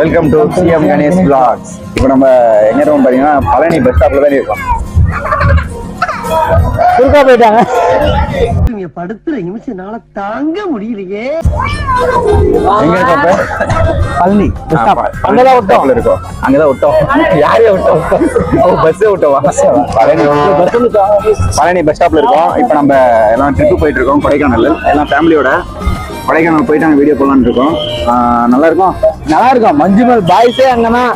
Welcome to CM Ganesh blogs இப்போ நம்ம எங்க இருக்கோம் பாத்தீங்கன்னா பழனி பஸ் ஸ்டாப்ல தான் இருக்கோம். சுருக்கா போயிட்டாங்க. நீங்க படுத்துற நிமிஷம்னால தாங்க முடியலையே. எங்க இருக்கோம் இப்ப? Palani bus stop. அங்கதான் விட்டோம். இருக்கோம். அங்கதான் விட்டோம். யாரையும் விட்டோம்? ஓ பஸ் விட்டோம்? பழனி பழனி பஸ் ஸ்டாப்ல இருக்கோம். இப்போ நம்ம எல்லாம் ட்ரிப்பு போயிட்டு இருக்கோம் கொடைக்கானல் எல்லாம் ஃபேமிலியோட கொடைக்கானல் போயிட்டு அங்க வீடியோ போடலாம்னு இருக்கோம். நல்லா இருக்கும் நல்லா இருக்கும் மஞ்சுமல் பாய்ஸே அங்கதான்.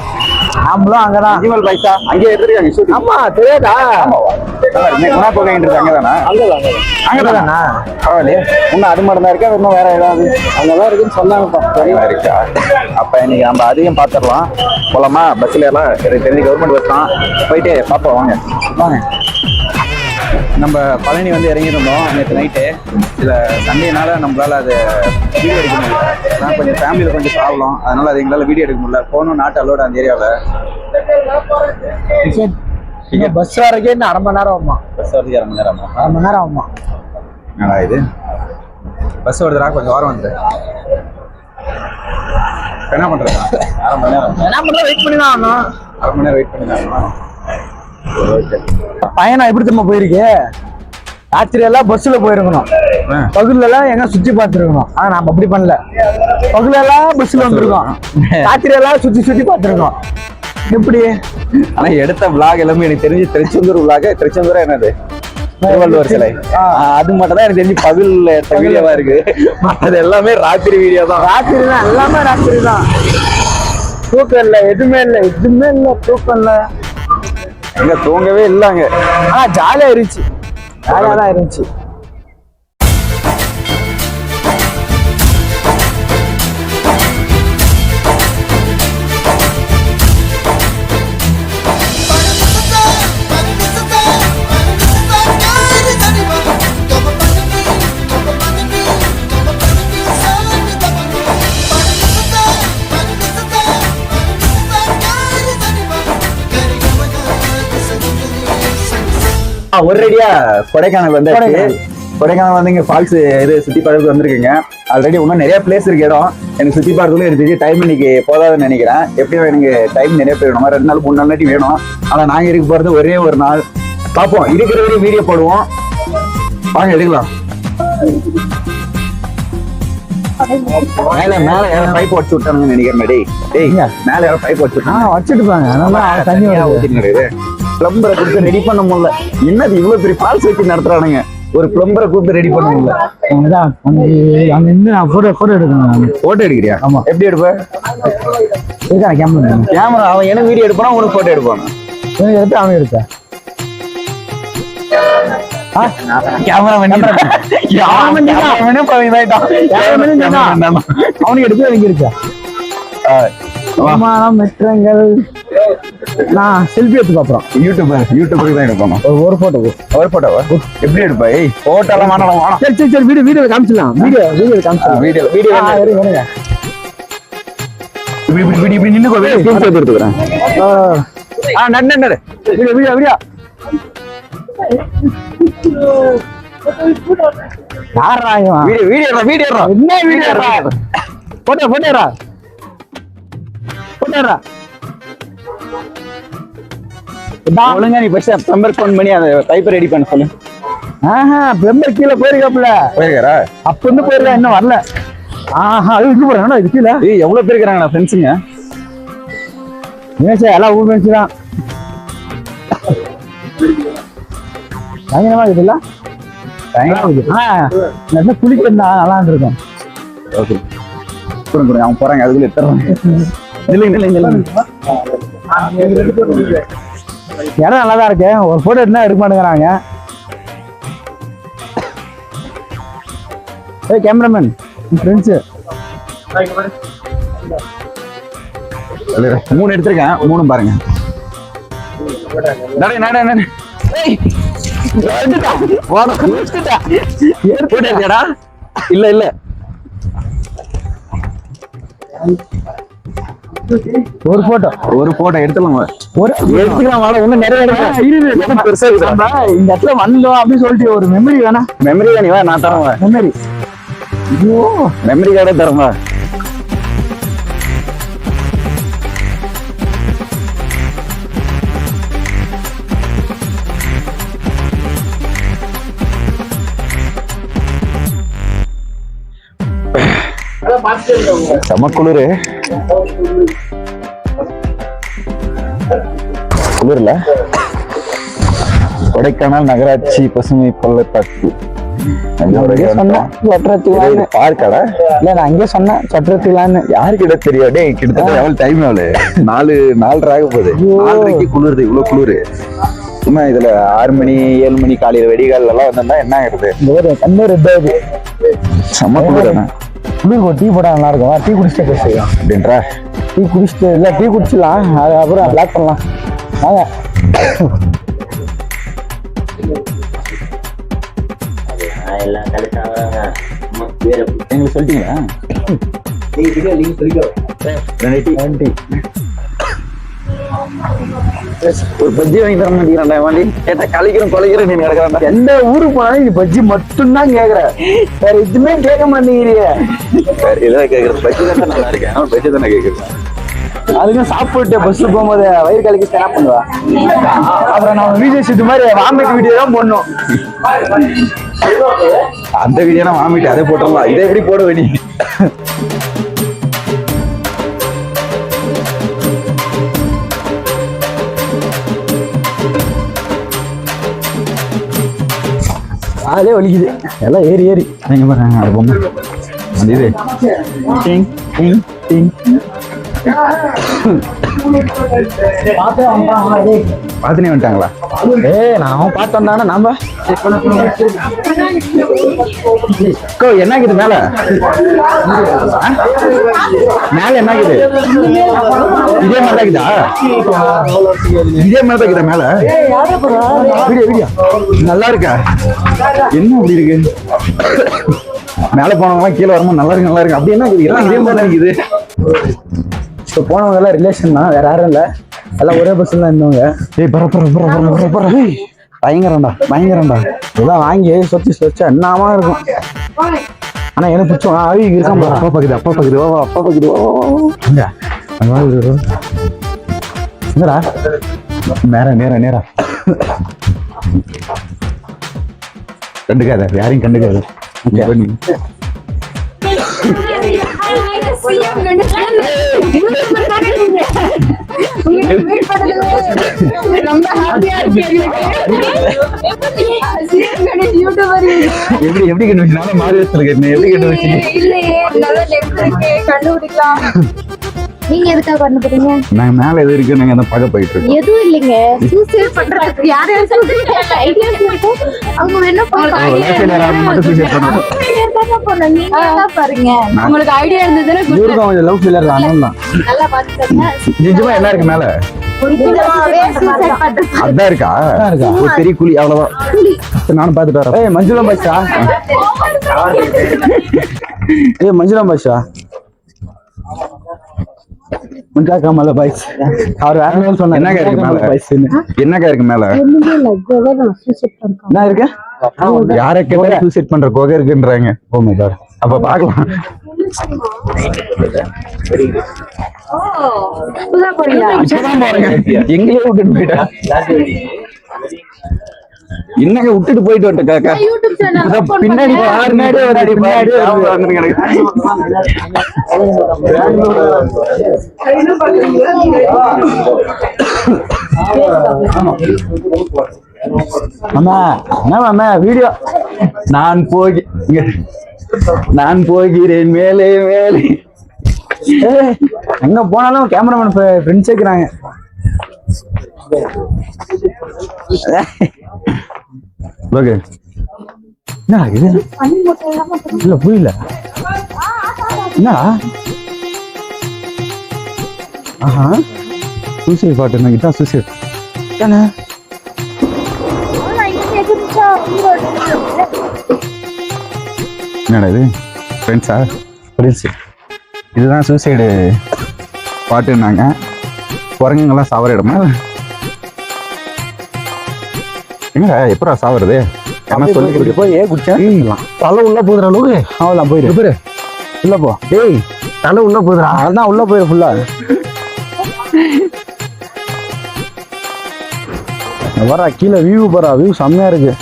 நாமளும் அங்கதான். அஜிமல் பைசா அங்கேயே எடுத்துருக்காங்க ஷூட்டிங் ஆமா தெரியாதா? குணா போகைன்றது அங்கதானா? அங்கதான் அங்கதானா. பரவாயில்லையே. இன்னும் அது மட்டும் தான் இருக்கா? இன்னும் வேற ஏதாவது? அங்கதான் இருக்குன்னு சொன்னாங்கப்பா சரியா இருக்கா? அப்ப இன்னைக்கு நம்ம அதையும் பாத்துடலாம். போலாமா? பஸ்ல எல்லாம் எனக்கு தெரிஞ்சு கவர்மெண்ட் பஸ் தான். போயிட்டு பாப்போம் வாங்க. வாங்க. நம்ம பழனி வந்து இறங்கியிருந்தோம் நேற்று நைட்டு சில சண்டேனால நம்மளால அது வீடியோ எடுக்க முடியல. நான் கொஞ்சம் ஃபேமிலியில் கொஞ்சம் ப்ராப்ளம் அதனால அது எங்களால் வீடியோ எடுக்க முடியல. போகணும் நாட்டு அலோட அந்த ஏரியாவில் டிக்கெட் பஸ் வரக்கே இன்னும் அரை மணி நேரம் ஆகுமா? பஸ் வரதுக்கு அரை மணி நேரம் ஆகும். அரை மணி நேரம் ஆகுமா? என்னடா இது? பஸ் வருதுடா கொஞ்சம் வாரம் வந்து என்ன பண்றது அரை மணி நேரம் என்ன பண்ண வெயிட் பண்ணி தான் ஆகணும். அரை மணி நேரம் வெயிட் பண்ணி ஓகே பயணம் எப்படி திரும்ப போயிருக்கு? ராத்திரி எல்லாம் பஸ்ல போயிருக்கணும். பகல்ல எல்லாம் எங்க சுத்தி பார்த்துருக்கணும். ஆனா நாம அப்படி பண்ணல. பகல்ல எல்லாம் பஸ்ல வந்திருக்கோம். ராத்திரி எல்லாம் சுத்தி சுத்தி பார்த்துருக்கோம். எப்படி? ஆனா எடுத்த vlog எல்லாமே எனக்கு தெரிஞ்சு திருச்செந்தூர் vlog. திருச்செந்தூர் என்னது? திருவள்ளுவர் சிலை. அது மட்டும் தான் எனக்கு தெரிஞ்சு பகல்ல எடுத்த வீடியோவா இருக்கு. அது எல்லாமே ராத்திரி வீடியோ தான். ராத்திரி தான். எல்லாமே ராத்திரி தான். தூக்கம் இல்ல எதுவுமே இல்ல. எதுவுமே இல்ல தூக்கம் இல்ல. எங்க தூங்கவே இல்லைங்க ஆனா ஜாலியா இருந்துச்சு. ஜாலியா தான் இருந்துச்சு. ஒரேடியா கொடைக்கானல் வந்தாச்சு. கொடைக்கானல். வந்து இங்க ஃபால்ஸ் இது சுத்தி பார்க்கறதுக்கு வந்திருக்கீங்க. ஆல்ரெடி இன்னும் நிறைய பிளேஸ் இருக்கு இடம். எனக்கு சுத்தி பார்க்கறதுல எனக்கு டைம் இன்னைக்கு போதாதுன்னு நினைக்கிறேன். எப்படியும் எனக்கு டைம் நிறைய போயிடணும் ரெண்டு நாள் மூணு நாள் வேணும். ஆனா நாங்க இருக்க போறது ஒரே ஒரு நாள். பார்ப்போம். இருக்கிற வரையும் வீடியோ போடுவோம். வாங்க எடுக்கலாம். மேல மேல யாரோ பைப் வச்சு விட்டானுங்க நினைக்கிறேன் டேய்? மேல யாரோ பைப் ஆ விட்டாங்க வச்சுட்டு போங்க நல்லா தண்ணி வருது. பிளம்பரை கொடுத்து ரெடி பண்ண முடியல. என்னது இவ்வளவு பெரிய ஃபால்ஸ் வச்சு நடத்துறானுங்க? ஒரு பிளம்பரை கூப்பிட்டு ரெடி பண்ண முடியல. அங்க நின்று நான் போட்டோ போட்டோ எடுக்கணும் போட்டோ எடுக்கிறியா? ஆமா. எப்படி எடுப்ப? இருக்கான கேமரா கேமரா அவன் எனக்கு வீடியோ எடுப்பானா உனக்கு போட்டோ எடுப்பானா? இவனுக்கு எடுத்து எடுத்த கேமரா அவனுக்கு எடுத்து இருக்கா மெட்ரங்கள் நான் செல்ஃபி எடுத்து பாப்புறோம் யூடியூபர் யூடியூபருக்கு தான் எடுப்பானா ஒரு ஒரு போட்டோ ஒரு போட்டோவா எப்படி எடுப்பா? ஏய் போட்டோலாம் வேணாம் வேணாம் சரி சரி சரி வீடியோ வீடியோ காமிச்சிடலாம். வீடியோ வீடியோ காமிச்சிடலாம். வீடியோ வீடியோ இருங்க. இப்படி இப்படி இப்படி நின்னுக்கோ வீடியோ. ஸ்கிரீன் ஷாட் எடுத்துக்கிறேன். ஆ, நடு நடு வீடியோ வீடியோ வீடியோ. யாரா இவன்? வீடியோ வீடியோ வீடியோ என்ன வீடியோ போட்டோ போட்டோரா போட்டோரா ஒழுங்கா நீ ஃபர்ஸ்ட் நம்பர் ஃபோன் பண்ணி அந்த டைப் ரெடி பண்ண சொல்லு. ஆஹா பெம்பர் கீழே போயிருக்காப்புல. போயிருக்காரா? அப்ப இருந்து போயிருக்கா இன்னும் வரல. ஆஹா அது இருக்கு போறேன் இது கீழே? ஏய் எவ்வளவு பேர் இருக்கிறாங்க ஃப்ரெண்ட்ஸுங்க சார் எல்லாம் ஊர் ஃப்ரெண்ட்ஸ் தான். பயங்கரமா இருக்குல்ல பயங்கரமா இருக்கு ஆ நல்லா குளிக்கிறதா நல்லா இருக்கும் ஓகே. கொடுங்க கொடுங்க அவங்க போறாங்க அதுக்குள்ள எடுத்துறாங்க இல்லைங்க இல்லைங்க இல்லைங்க. இடம் நல்லா தான் இருக்கு. ஒரு ஃபோட்டோ எடுத்தா எடுக்க மாட்டேங்கிறாங்க ஏய் கேமராமேன் ஃப்ரெண்ட்ஸு மூணு எடுத்திருக்கேன். மூணும் பாருங்க. நட இல்ல இல்ல. ஒரு போட்டோ ஒரு போட்டோ எடுத்துலாம் ஒரு எடுத்துக்கலாம் வாட ஒண்ணு நிறைய எடுக்கலாம் பெருசா இந்த இடத்துல வந்தோம் அப்படின்னு சொல்லிட்டு ஒரு மெமரி வேணா. மெமரி வேணா நான் தரேன் மெமரி ஐயோ. மெமரி கார்டே தரேன் செமக்குளிரு குளிர்ல? கொடைக்கானல் நகராட்சி பசுமை பள்ளத்தாக்கு. பார்க்கடா. இல்ல நான் அங்கேயே சொன்னேன் சொட்டுறதுக்குலான்னு யாருக்கிட்ட தெரியும்? டேய் கிட்டத்தட்ட எவ்வளவு டைம் எவ்வளவு நாலு நாலரை ஆக போகுது. நாலரைக்கு குளிருது இவ்வளவு குளிரு. சும்மா இதுல ஆறு மணி ஏழு மணி காலையில வெடிகால் எல்லாம் வந்தா என்ன ஆகுது. செம்ம குளிர் ஒரு டீ போட்டா நல்லா இருக்கும் வா, டீ குடிச்சிட்டு பேசுவோம் அப்படின்றா? டீ குடிச்சிட்டு இல்ல டீ குடிச்சிடலாம். அது அப்புறம் பிளாக் பண்ணலாம். வாங்க. எங்களுக்கு சொல்லிட்டீங்களா? ரெண்டு டீ. ஒரு பஜ்ஜி வாங்கி தர மாட்டேங்கிறான்டா வாண்டி. கேட்டா கழிக்கிறோம் கொலைக்கிறோம் நீ கிடக்குறான்டா எந்த ஊருக்கு போனாலும் நீ பஜ்ஜி மட்டும்தான் கேக்குற. வேற எதுவுமே கேட்க மாட்டேங்கிறீங்க சரி இதான் கேக்குறது பஜ்ஜி தானே நல்லா இருக்கேன் பஜ்ஜி தானே கேக்குறேன் அதுக்கும் சாப்பிட்டு பஸ்ல போகும்போது வயிறு கலக்கி என்ன பண்ணுவா அப்புறம் நம்ம வீடியோ ஷூட் மாதிரி வாமிட் வீடியோ தான் போடணும். அந்த வீடியோ நான் வாமிட்டு அதை போட்டுடலாம். இதை எப்படி போட வேணி அதே வலிக்குது. எல்லாம் ஏறி ஏறி. நீங்க பாருங்க அது பொம்மை. அது இது டிங் டிங் டிங் பார்த்துனே வந்துட்டாங்களா? ஏ நான் பார்த்தோம் தானே நாம கோ என்ன இருக்குது மேல? மேல என்ன இதே மாதிரி தான் இருக்குதா இதே மாதிரி தான் மேல? Video video. நல்லா இருக்கா? என்ன அப்படி இருக்கு? மேல போனவங்கலாம் கீழே வரும்போது நல்லா இருக்கு நல்லா இருக்கு. அப்படி என்ன இதே மாதிரி தான் இருக்குது. இப்போ போனவங்க எல்லாம் ரிலேஷன் தான் வேற யாரும் இல்லை. எல்லாம் ஒரே பஸ்ல தான் இருந்தவங்க ஏய் பர பர பர பர பர பர பயங்கரம்டா பயங்கரம்டா இதெல்லாம் வாங்கி சொத்தி சொச்சா என்னமா இருக்கும் ஆனா எனக்கு பிடிச்சோம் அவி இருக்கான் அப்பா அப்பா பக்குது அப்பா பக்குது வா வா, அப்பா பக்குது இரு. என்னடா நேரா நேரா நேரா கண்டுக்காத யாரையும் கண்டுக்காத பண்ணி. எப்படி எப்படி கண்டுபிடிச்சு நானும் மாறி வச்சிருக்கேன். எப்படி கண்டுபிடிச்சு கண்டுபிடிக்கலாம். நீங்க எதுக்காக கண்டுபிடிங்க நாங்க மேல எது இருக்கு நாங்க அந்த பக போயிட்டு இருக்கோம். எதுவும் இல்லைங்க. சூசைட் பண்றதுக்கு யார் யார் சூசைட் ஐடியாஸ் இருக்கும் அவங்க ல யாராவது மட்டும் suicide பண்ணுவாங்க. நீங்க தான் பாருங்க. உங்களுக்கு ஐடியா இருந்ததுன்னா good. இவருக்கும் கொஞ்சம் லவ் அதனால தான் நல்லா பாத்துக்கோங்க. நிஜமா என்ன இருக்கு மேல. அதான் இருக்கா? ஒரு பெரிய குழி அவ்வளவுதான். சரி, நானும் பாத்துட்டு வரேன். ஏய் மஞ்சுளா பாஷா ஏய் மஞ்சுளா பாஷா மஞ்சா காமல பாய்ஸ் அவர் வேற சொன்னார். என்னங்க இருக்கு மேல? பாய்ஸ்னு என்னக்கா இருக்கு மேல? என்ன இருக்கு? யாரை கேட்டா சூசைட் பண்ற குகை இருக்குன்றாங்க. ஓ மை காட் அப்ப பாருங்க. எங்கேயோ விட்டுட்டு போயிட்டா. என்னங்க விட்டுட்டு போயிட்டு வரட்டும் காக்கா யூடியூப் சேனல் இதான் பின்னாடி பின்னாடி பின்னாடி. அம்மா என்ன அம்மா வீடியோ. நான் போகி. நான் போகிறேன் மேலே மேலே. எங்க போனாலும் கேமராமேன் ஃப்ரெண்ட்ஸ் இருக்கிறாங்க ஓகே. இது? இல்ல புரியல. என்ன? ஆஹா. சூசைட் பாட்டு இதான் சூசைட் என்னடா இது? ஃப்ரெண்ட்ஸா ஃப்ரெண்ட்ஸ் இதுதான் சூசைடு பாட்டுன்னாங்க. குரங்குங்கெல்லாம் சாவர இடமா எங்கடா எப்படா சாவறது? என்ன சொல்லி போய் ஏ குடிச்சா? தலை உள்ள போகுற அளவுக்கு அவ்வளோதான் போயிரு பாரு. உள்ள போ. டேய் தலை உள்ள போகுதுடா அதான் உள்ள போயிரு ஃபுல்லா வர கீழே வியூ போறா வியூ செம்மையா இருக்கு.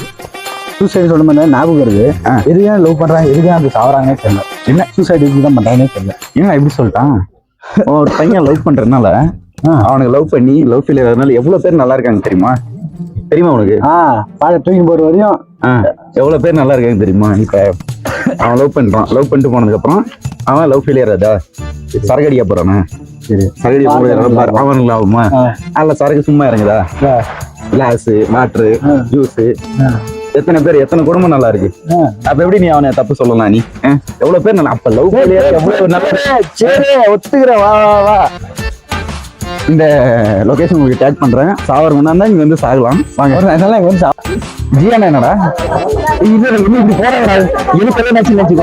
சூசைட் சொல்லும் போது ஞாபகம் வருது. எதுக்காக லவ் பண்றாங்க எதுக்காக அது சாவறாங்கன்னு தெரியல. என்ன? சூசைட் இப்படி தான் பண்ணுறானே தெரியல. என்ன இப்படி சொல்லிட்டான்? ஒரு பையன் லவ் பண்றதுனால அவனுக்கு லவ் பண்ணி லவ் ஃபெயிலியர் ஆகிறதுனால எவ்வளவு பேர் நல்லா இருக்காங்க தெரியுமா? தெரியுமா உனக்கு? ஆ பாட தூக்கி போகிற வரையும் எவ்வளவு பேர் நல்லா இருக்காங்க தெரியுமா? இப்ப அவன் லவ் பண்றான். லவ் பண்ணிட்டு போனதுக்கு அப்புறம் அவன் லவ் ஃபெயிலியர் ஆதா சரக்கு அடிக்க போறானே சரி. சரக்கு அடிக்க அவனுக்கு ஆகுமா. அல்ல சரக்கு சும்மா இறங்குதா? கிளாஸ் வாட்டரு ஜூஸ் எத்தனை பேர் எத்தனை குடும்பம் நல்லா இருக்கு. அப்ப எப்படி நீ அவனை தப்பு சொல்லலாம் நீ? எவ்வளவு பேர் நல்லா அப்ப லவ் ஃபெயிலியர் எவ்வளவு நல்லா சரி ஒத்துக்கிறேன் வா வா வா. இந்த லொகேஷன் உங்களுக்கு டேக் பண்றேன். சாவர் முன்னா இங்க வந்து சாகலாம். வாங்க. அதனால இங்க வந்து ஜியானா என்னடா? இது இன்னும் இப்படி போட கூடாது எனக்கு எல்லாம் நினைச்சு நினைச்சு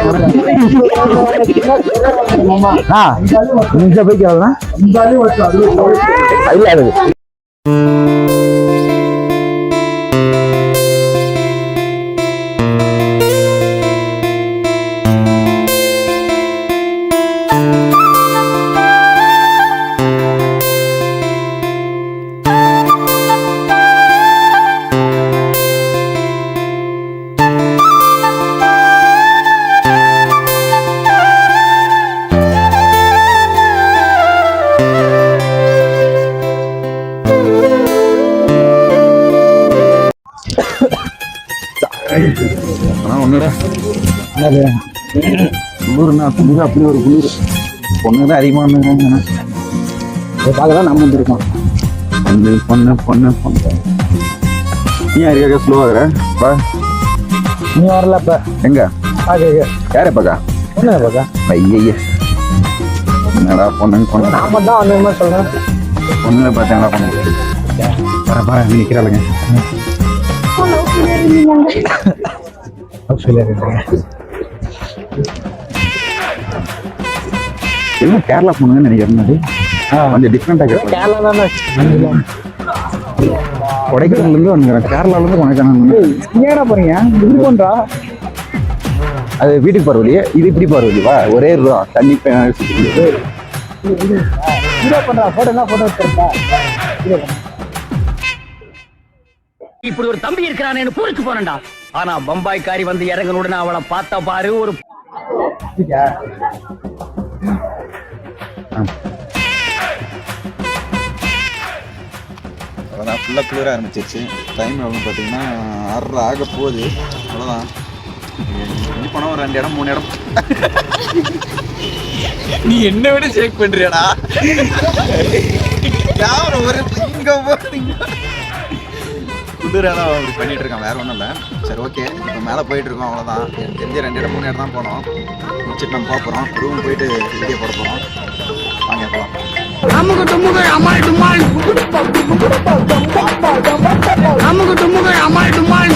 ஆ இந்த பைக் எவ்வளோண்ணா இல்ல அது என்னது குளிர்னா குளிர் அப்படி ஒரு குளிர். பொண்ணுதான் அதிகமா இருந்தாங்க இதை பார்க்க தான் நம்ம வந்துருக்கோம். பொண்ணு பொண்ணு பொண்ணு பொண்ணு. நீ யாருக்காக ஸ்லோ ஆகுற வா நீ வரல இப்ப எங்க? பாக்க யாரை பார்க்கா? ஒண்ணு பாக்கா ஐயய்ய என்னடா பொண்ணு. பொண்ணு நாம தான் வந்து மாதிரி சொல்றேன். பொண்ணுல பார்த்தேன்டா பொண்ணு வர பாரு நிக்கிறாளுங்க. என்ன கேரளா பொண்ணுன்னு நினைக்கிறேன் கொஞ்சம் டிஃப்ரெண்டா கேட்கும் கேரளா தானே? கொடைக்கானல்ல இருந்து வந்துக்கிறேன் கேரளால இருந்து கொடைக்கானல் ஏடா போறீங்க? இப்படி பண்றா? அது வீட்டுக்கு வழியே? இது இப்படி போற வழி. வா ஒரே இதுதான். தண்ணி பண்றா? போட்டோ என்ன போட்டோ எடுத்துருப்பா இப்படி ஒரு தம்பி இருக்கிறானேன்னு பூரிச்சு போனேன்டா ஆனா பம்பாய்க்காரி வந்து இறங்கின உடனே அவளை பார்த்த பாரு ஒரு அவ்வளோதான் ஃபுல்லாக குளிர ஆரம்பிச்சிருச்சு. டைம் எவ்வளோ பார்த்தீங்கன்னா ஆறரை ஆக போகுது. அவ்வளோதான் போனால் ஒரு ரெண்டு இடம் மூணு இடம். நீ என்ன விட ஷேக் பண்றியாடா? கேமரா ஒரு இங்க போறீங்க குளிரான அப்படி பண்ணிட்டு இருக்கான் வேற ஒன்றும் இல்லை சரி ஓகே. இப்போ மேலே போயிட்டு இருக்கோம் அவ்வளோதான் எனக்கு தெரிஞ்சு ரெண்டு இடம் மூணு இடம் தான் போனோம். முடிச்சுட்டு நம்ம பார்ப்போம் ரூம் போயிட்டு வீடியோ போட போகிறோம் வாங்க போகலாம் நமக்கு டுமுகு அமால் டுமால் நமக்கு டுமுகு அமால் டுமால்